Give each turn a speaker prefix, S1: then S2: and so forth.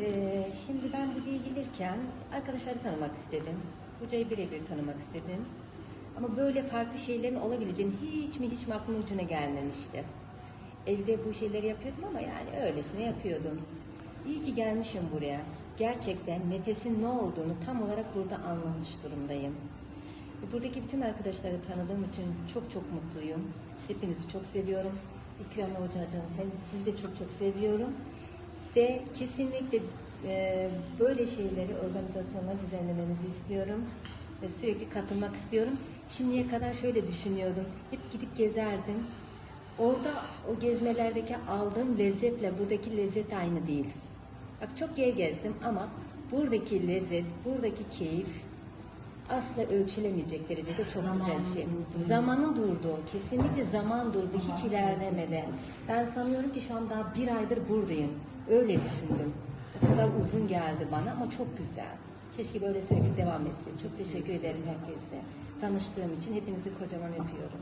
S1: Ee, şimdi ben buraya gelirken arkadaşları tanımak istedim. Hocayı birebir tanımak istedim. Ama böyle farklı şeylerin olabileceğini hiç mi hiç mi aklımın ucuna gelmemişti. Evde bu şeyleri yapıyordum ama yani öylesine yapıyordum. İyi ki gelmişim buraya. Gerçekten nefesin ne olduğunu tam olarak burada anlamış durumdayım. Buradaki bütün arkadaşları tanıdığım için çok çok mutluyum. Hepinizi çok seviyorum. İkram Hoca'cığım seni, sizi de çok çok seviyorum. Ve kesinlikle e, böyle şeyleri organizasyonlar düzenlemenizi istiyorum. Ve sürekli katılmak istiyorum. Şimdiye kadar şöyle düşünüyordum. Hep gidip gezerdim. Orada o gezmelerdeki aldığım lezzetle buradaki lezzet aynı değil. Bak çok yer gezdim ama buradaki lezzet, buradaki keyif asla ölçülemeyecek derecede çok güzel bir şey. Zamanın durdu. Kesinlikle zaman durdu. Hiç ilerlemedi. Ben sanıyorum ki şu an daha bir aydır buradayım. Öyle düşündüm. O kadar uzun geldi bana ama çok güzel. Keşke böyle sürekli devam etse. Çok teşekkür ederim herkese. Tanıştığım için hepinizi kocaman öpüyorum.